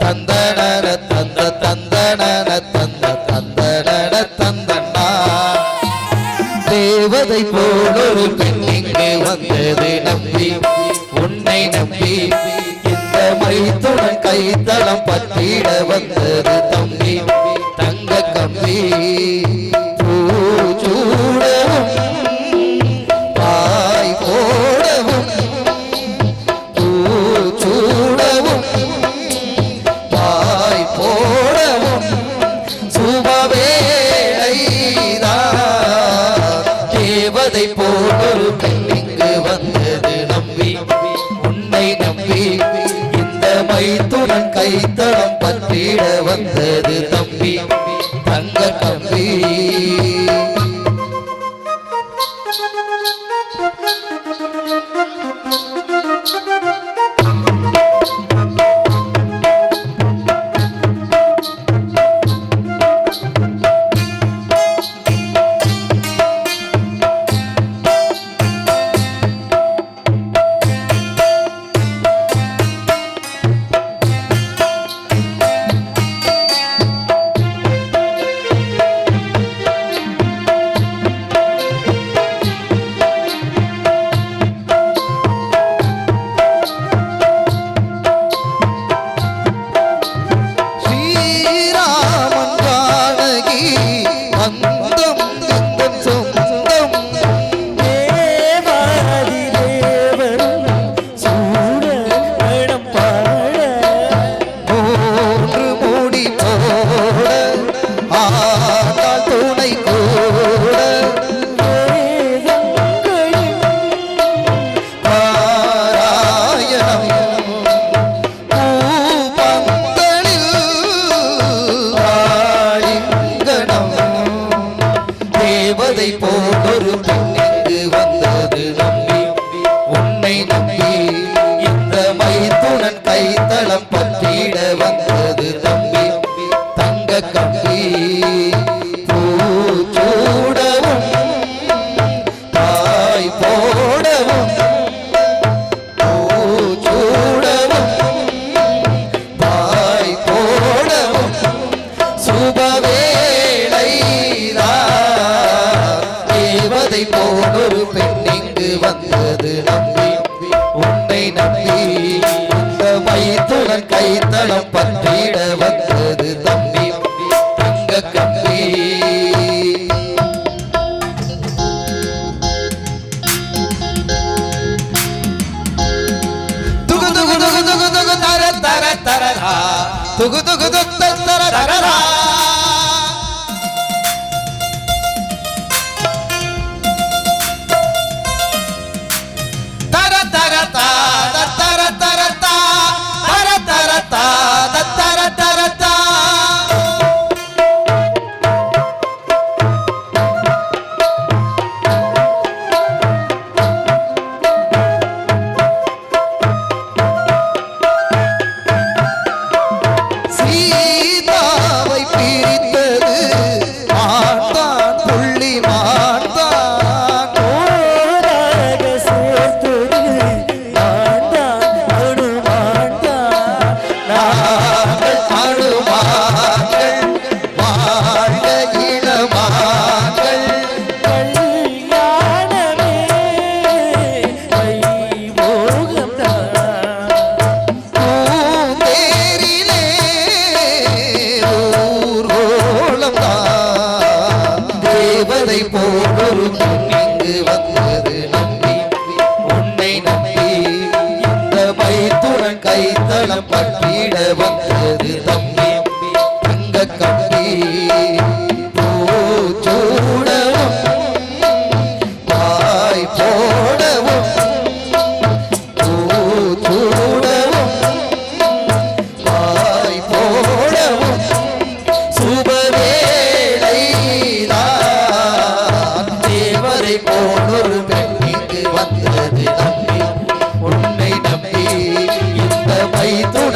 தந்தன தந்த தந்தன தந்த தந்தன தந்தண்ணா தேவதை போல் ஒரு பெண் இங்கு வந்தது நம்பி. உன்னை நம்பி இந்த மைத்துடன் கைத்தளம் பற்றிட வந்தது தம்பி. தங்க கம்பி. தேவதை போல் இங்கு வந்தது நம்பி. உன்னை நம்பி இந்த மைத்துடன் கைத்தளம் பற்றிட வந்தது தம்பி. தங்க தம்பி. ஸ்ரீராமன் தேவதை போலொரு பெண்ணிங்கு வந்தது நம்பி உன்னை நம்பி இந்த மைத்துனன் கைத்தளம் பற்றிட வந்தது தம்பி தளம் பற்றிட வந்தது தம்பி. தங்க கம்பி துகு துகு துகு துகு துகு தர தர தரரா. துகு துகு துகு தர தரரா. தேவதை போலொரு வந்தது நம்பி உன்னை நம்பி இந்த கைத்தளம் பற்றிட வந்தது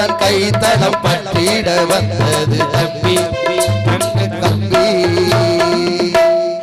இந்த மைத்துடன் கைத்தளம் பற்றிட வந்தது தம்பி